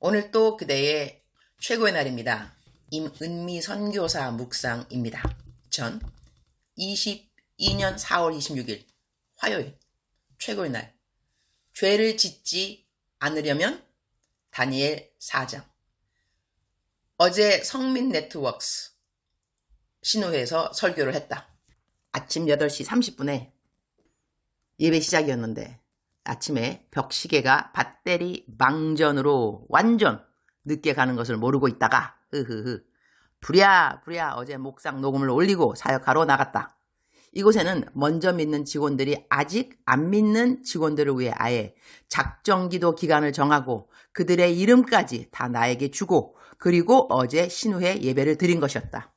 오늘 또 그대의 최고의 날입니다. 임은미 선교사 묵상입니다. 전 22년 4월 26일 화요일 최고의 날 죄를 짓지 않으려면 다니엘 4장 어제 성민 네트워크스 신호회에서 설교를 했다. 아침 8시 30분에 예배 시작이었는데 아침에 벽시계가 배터리 망전으로 완전 늦게 가는 것을 모르고 있다가 흐흐흐 부랴 부랴 어제 목상 녹음을 올리고 사역하러 나갔다. 이곳에는 먼저 믿는 직원들이 아직 안 믿는 직원들을 위해 아예 작정기도 기간을 정하고 그들의 이름까지 다 나에게 주고 그리고 어제 신우회 예배를 드린 것이었다.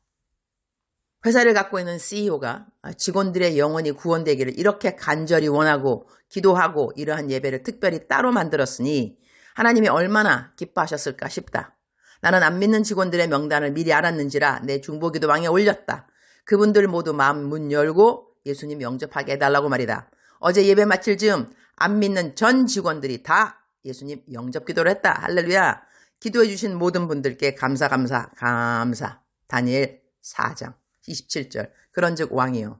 회사를 갖고 있는 CEO가 직원들의 영혼이 구원되기를 이렇게 간절히 원하고 기도하고 이러한 예배를 특별히 따로 만들었으니 하나님이 얼마나 기뻐하셨을까 싶다. 나는 안 믿는 직원들의 명단을 미리 알았는지라 내 중보기도 방에 올렸다. 그분들 모두 마음 문 열고 예수님 영접하게 해달라고 말이다. 어제 예배 마칠 즈음 안 믿는 전 직원들이 다 예수님 영접 기도를 했다. 할렐루야. 기도해 주신 모든 분들께 감사 감사 감사. 다니엘 4장 27절. 그런즉 왕이요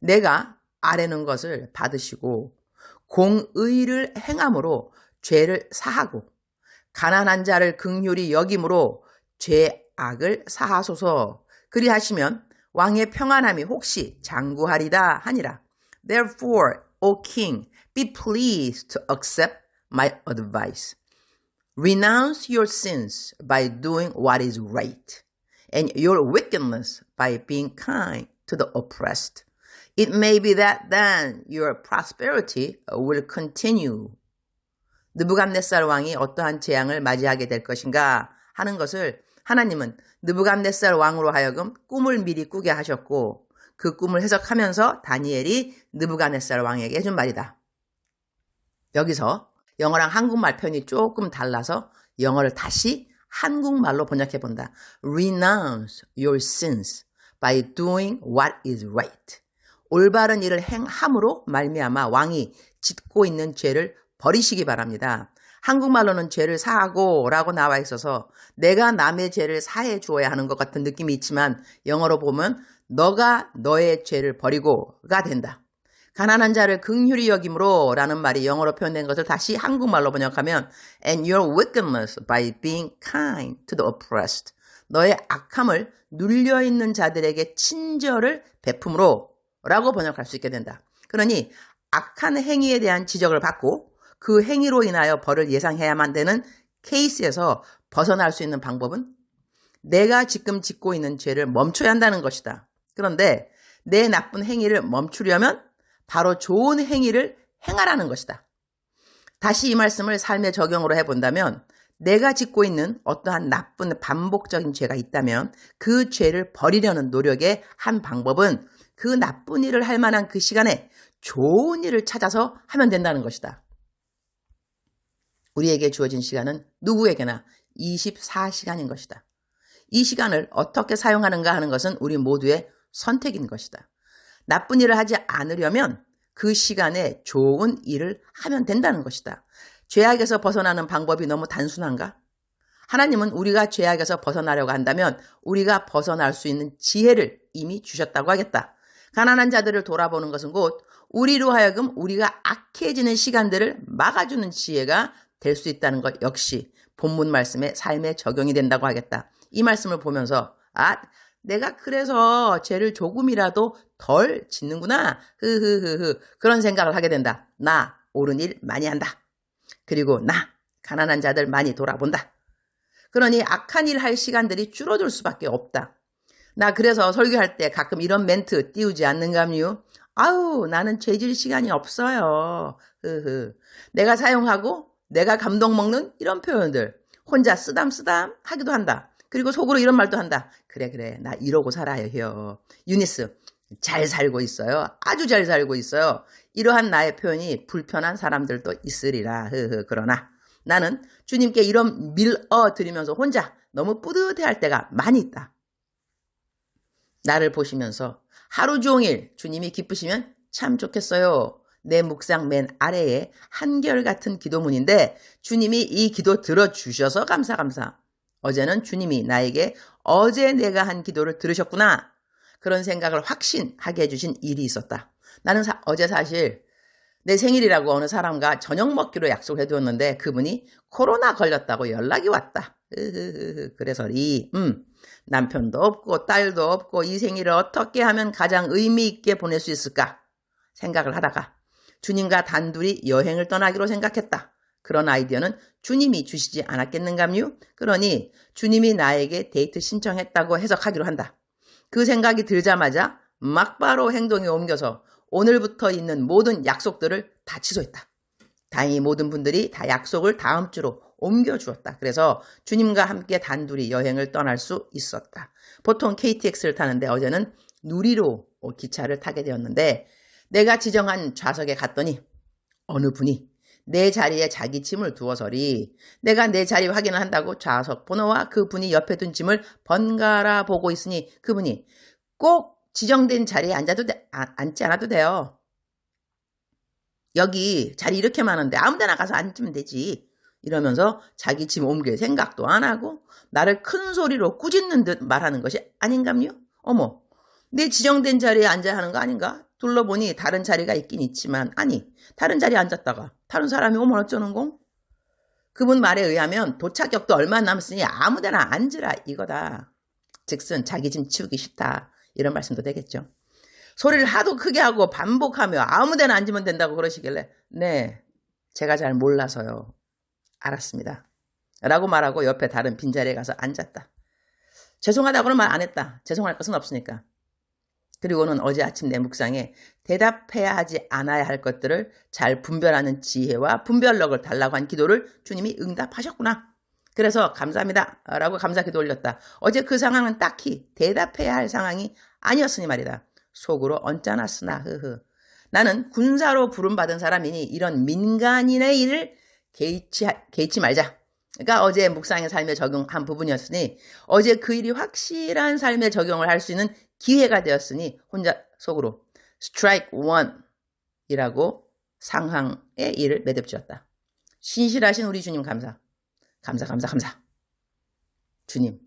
내가 아래는 것을 받으시고 공의를 행함으로 죄를 사하고 가난한 자를 극률이 여김으로 죄악을 사하소서. 그리하시면 왕의 평안함이 혹시 장구하리다 하니라. Therefore, O king, be pleased to accept my advice. Renounce your sins by doing what is right, and your wickedness by being kind to the oppressed. It may be that then your prosperity will continue. 느부갓네살 왕이 어떠한 재앙을 맞이하게 될 것인가 하는 것을 하나님은 느부갓네살 왕으로 하여금 꿈을 미리 꾸게 하셨고 그 꿈을 해석하면서 다니엘이 느부갓네살 왕에게 해준 말이다. 여기서 영어랑 한국말 편이 조금 달라서 영어를 다시 한국말로 번역해 본다. Renounce your sins by doing what is right. 올바른 일을 행함으로 말미암아 왕이 짓고 있는 죄를 버리시기 바랍니다. 한국말로는 죄를 사하고 라고 나와 있어서 내가 남의 죄를 사해 주어야 하는 것 같은 느낌이 있지만 영어로 보면 너가 너의 죄를 버리고가 된다. 가난한 자를 극률이 여김으로 라는 말이 영어로 표현된 것을 다시 한국말로 번역하면 and your wickedness by being kind to the oppressed. 너의 악함을 눌려 있는 자들에게 친절을 베품으로 라고 번역할 수 있게 된다. 그러니 악한 행위에 대한 지적을 받고 그 행위로 인하여 벌을 예상해야만 되는 케이스에서 벗어날 수 있는 방법은 내가 지금 짓고 있는 죄를 멈춰야 한다는 것이다. 그런데 내 나쁜 행위를 멈추려면 바로 좋은 행위를 행하라는 것이다. 다시 이 말씀을 삶의 적용으로 해본다면 내가 짓고 있는 어떠한 나쁜 반복적인 죄가 있다면 그 죄를 버리려는 노력의 한 방법은 그 나쁜 일을 할 만한 그 시간에 좋은 일을 찾아서 하면 된다는 것이다. 우리에게 주어진 시간은 누구에게나 24시간인 것이다. 이 시간을 어떻게 사용하는가 하는 것은 우리 모두의 선택인 것이다. 나쁜 일을 하지 않으려면 그 시간에 좋은 일을 하면 된다는 것이다. 죄악에서 벗어나는 방법이 너무 단순한가? 하나님은 우리가 죄악에서 벗어나려고 한다면 우리가 벗어날 수 있는 지혜를 이미 주셨다고 하겠다. 가난한 자들을 돌아보는 것은 곧 우리로 하여금 우리가 악해지는 시간들을 막아주는 지혜가 될 수 있다는 것 역시 본문 말씀에 삶에 적용이 된다고 하겠다. 이 말씀을 보면서 아 내가 그래서 죄를 조금이라도 덜 짓는구나. 흐흐흐흐. 그런 생각을 하게 된다. 나 옳은 일 많이 한다. 그리고 나 가난한 자들 많이 돌아본다. 그러니 악한 일 할 시간들이 줄어들 수밖에 없다. 나 그래서 설교할 때 가끔 이런 멘트 띄우지 않는감요. 아우 나는 죄질 시간이 없어요. 흐흐. 내가 사용하고 내가 감동 먹는 이런 표현들 혼자 쓰담쓰담 하기도 한다. 그리고 속으로 이런 말도 한다. 그래 그래 나 이러고 살아요. 유니스 잘 살고 있어요. 아주 잘 살고 있어요. 이러한 나의 표현이 불편한 사람들도 있으리라. 흐흐 그러나 나는 주님께 이런 밀어 드리면서 혼자 너무 뿌듯해할 때가 많이 있다. 나를 보시면서 하루 종일 주님이 기쁘시면 참 좋겠어요. 내 묵상 맨 아래에 한결같은 기도문인데 주님이 이 기도 들어주셔서 감사 감사. 어제는 주님이 나에게 어제 내가 한 기도를 들으셨구나. 그런 생각을 확신하게 해주신 일이 있었다. 나는 사, 어제 사실 내 생일이라고 어느 사람과 저녁 먹기로 약속을 해두었는데 그분이 코로나 걸렸다고 연락이 왔다. 그래서 이 음, 남편도 없고 딸도 없고 이 생일을 어떻게 하면 가장 의미 있게 보낼 수 있을까 생각을 하다가 주님과 단둘이 여행을 떠나기로 생각했다. 그런 아이디어는 주님이 주시지 않았겠는감요? 그러니 주님이 나에게 데이트 신청했다고 해석하기로 한다. 그 생각이 들자마자 막바로 행동에 옮겨서 오늘부터 있는 모든 약속들을 다 취소했다. 다행히 모든 분들이 다 약속을 다음 주로 옮겨주었다. 그래서 주님과 함께 단둘이 여행을 떠날 수 있었다. 보통 KTX를 타는데 어제는 누리로 기차를 타게 되었는데 내가 지정한 좌석에 갔더니 어느 분이 내 자리에 자기 짐을 두어서리 내가 내 자리 확인을 한다고 좌석 번호와 그 분이 옆에 둔 짐을 번갈아 보고 있으니 그분이 꼭 지정된 자리에 앉아도 돼, 아, 앉지 않아도 돼요. 여기 자리 이렇게 많은데 아무 데나 가서 앉으면 되지. 이러면서 자기 짐 옮길 생각도 안 하고 나를 큰 소리로 꾸짖는 듯 말하는 것이 아닌감요? 어머, 내 지정된 자리에 앉아야 하는 거 아닌가? 둘러보니 다른 자리가 있긴 있지만 아니 다른 자리에 앉았다가 다른 사람이 오면 어쩌는 공? 그분 말에 의하면 도착역도 얼마 남았으니 아무데나 앉으라 이거다. 즉슨 자기 짐 치우기 싫다. 이런 말씀도 되겠죠. 소리를 하도 크게 하고 반복하며 아무데나 앉으면 된다고 그러시길래 네 제가 잘 몰라서요. 알았습니다. 라고 말하고 옆에 다른 빈자리에 가서 앉았다. 죄송하다고는 말 안 했다. 죄송할 것은 없으니까. 그리고는 어제 아침 내 묵상에 대답해야 하지 않아야 할 것들을 잘 분별하는 지혜와 분별력을 달라고 한 기도를 주님이 응답하셨구나. 그래서 감사합니다. 라고 감사 기도 올렸다. 어제 그 상황은 딱히 대답해야 할 상황이 아니었으니 말이다. 속으로 언짢았으나 흐흐. 나는 군사로 부름받은 사람이니 이런 민간인의 일을 개의치, 개의치 말자. 그러니까 어제 묵상의 삶에 적용한 부분이었으니 어제 그 일이 확실한 삶에 적용을 할 수 있는 기회가 되었으니 혼자 속으로 스트라이크 원이라고 상황의 일을 매듭지었다. 신실하신 우리 주님 감사. 감사 감사 감사. 주님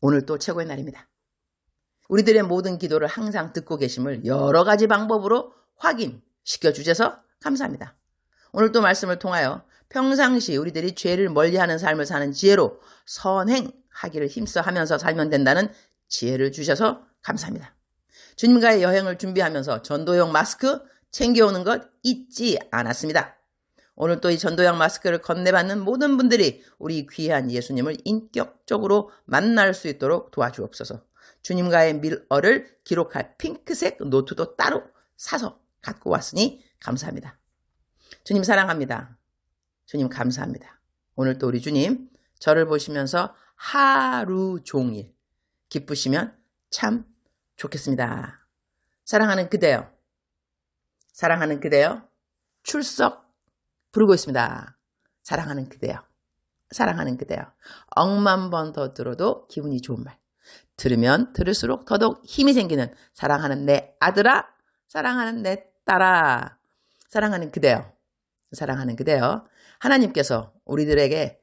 오늘 또 최고의 날입니다. 우리들의 모든 기도를 항상 듣고 계심을 여러 가지 방법으로 확인시켜 주셔서 감사합니다. 오늘 또 말씀을 통하여 평상시 우리들이 죄를 멀리하는 삶을 사는 지혜로 선행하기를 힘써 하면서 살면 된다는 지혜를 주셔서 감사합니다. 주님과의 여행을 준비하면서 전도용 마스크 챙겨오는 것 잊지 않았습니다. 오늘 또 이 전도용 마스크를 건네받는 모든 분들이 우리 귀한 예수님을 인격적으로 만날 수 있도록 도와주옵소서. 주님과의 밀어를 기록할 핑크색 노트도 따로 사서 갖고 왔으니 감사합니다. 주님 사랑합니다. 주님 감사합니다. 오늘 또 우리 주님 저를 보시면서 하루 종일 기쁘시면 참 좋겠습니다. 사랑하는 그대요. 사랑하는 그대요. 출석 부르고 있습니다. 사랑하는 그대요. 사랑하는 그대요. 억만 번 더 들어도 기분이 좋은 말. 들으면 들을수록 더더욱 힘이 생기는 사랑하는 내 아들아, 사랑하는 내 딸아, 사랑하는 그대요. 사랑하는 그대요. 하나님께서 우리들에게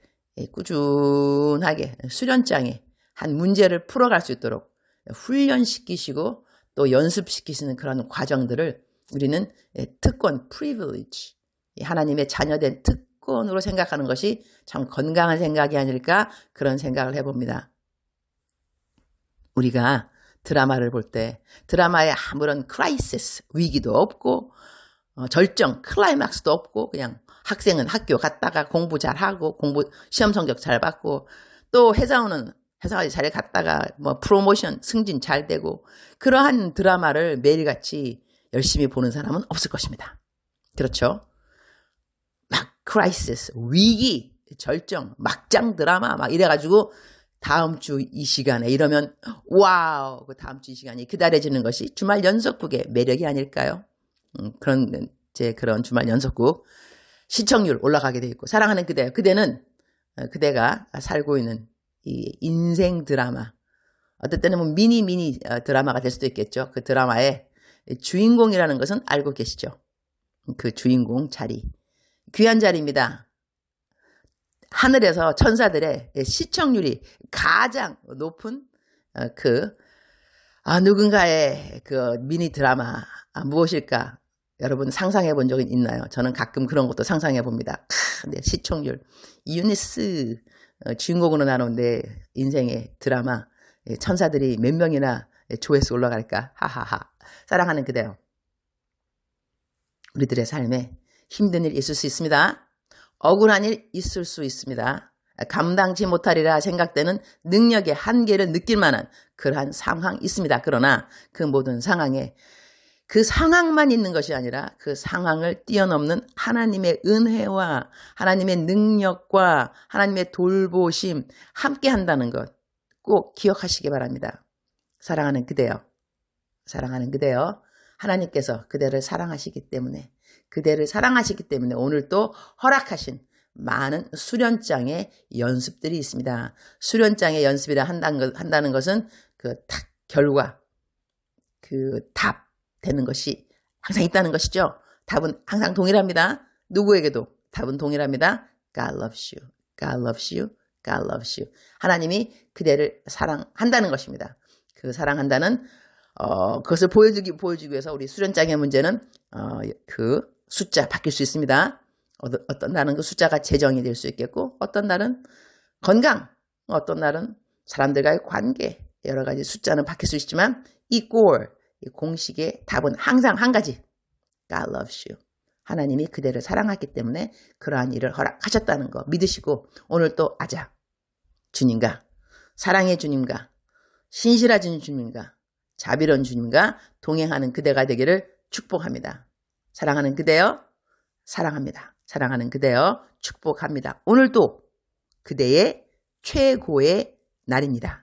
꾸준하게 수련장에 한 문제를 풀어갈 수 있도록 훈련시키시고 또 연습시키시는 그런 과정들을 우리는 특권, privilege, 하나님의 자녀된 특권으로 생각하는 것이 참 건강한 생각이 아닐까 그런 생각을 해봅니다. 우리가 드라마를 볼 때 드라마에 아무런 크라이시스, 위기도 없고 어, 절정, 클라이막스도 없고 그냥 학생은 학교 갔다가 공부 잘하고 공부 시험 성적 잘 받고 또 회사원은 회사 잘 갔다가 뭐 프로모션 승진 잘 되고 그러한 드라마를 매일같이 열심히 보는 사람은 없을 것입니다. 그렇죠? 막 크라이시스, 위기, 절정, 막장 드라마 막 이래가지고 다음 주 이 시간에 이러면 와우 그 다음 주 이 시간이 기다려지는 것이 주말 연속극의 매력이 아닐까요? 음, 그런 제 그런 주말 연속극 시청률 올라가게 돼 있고 사랑하는 그대 그대는 어, 그대가 살고 있는 이 인생 드라마 어떨 때는 뭐 미니 미니 어, 드라마가 될 수도 있겠죠. 그 드라마의 주인공이라는 것은 알고 계시죠. 그 주인공 자리. 귀한 자리입니다. 하늘에서 천사들의 시청률이 가장 높은 어, 그 아, 누군가의 그 미니 드라마 아, 무엇일까? 여러분 상상해 본 적은 있나요? 저는 가끔 그런 것도 상상해 봅니다. 크, 내 시청률 이유니스 어, 주인공으로 나온 내 인생의 드라마 예, 천사들이 몇 명이나 조회수 올라갈까? 하하하. 사랑하는 그대요. 우리들의 삶에 힘든 일 있을 수 있습니다. 억울한 일 있을 수 있습니다. 감당치 못하리라 생각되는 능력의 한계를 느낄 만한 그러한 상황 있습니다. 그러나 그 모든 상황에 그 상황만 있는 것이 아니라 그 상황을 뛰어넘는 하나님의 은혜와 하나님의 능력과 하나님의 돌보심 함께 한다는 것 꼭 기억하시기 바랍니다. 사랑하는 그대여. 사랑하는 그대여. 하나님께서 그대를 사랑하시기 때문에 그대를 사랑하시기 때문에 오늘 또 허락하신 많은 수련장의 연습들이 있습니다. 수련장의 연습이라 한다는 것은 그 탁, 결과, 그 답 되는 것이 항상 있다는 것이죠. 답은 항상 동일합니다. 누구에게도 답은 동일합니다. God loves you. God loves you. God loves you. 하나님이 그대를 사랑한다는 것입니다. 그 사랑한다는 어, 그것을 보여주기 보여주기 위해서 우리 수련장의 문제는 어, 그 숫자 바뀔 수 있습니다. 어떤 날은 그 숫자가 재정이 될 수 있겠고 어떤 날은 건강, 어떤 날은 사람들과의 관계 여러 가지 숫자는 바뀔 수 있지만 이 공식의 답은 항상 한 가지. God loves you. 하나님이 그대를 사랑하기 때문에 그러한 일을 허락하셨다는 거 믿으시고 오늘 또 아자 주님과 사랑의 주님과 신실하신 주님과 자비로운 주님과 동행하는 그대가 되기를 축복합니다. 사랑하는 그대여 사랑합니다. 사랑하는 그대여 축복합니다. 오늘도 그대의 최고의 날입니다.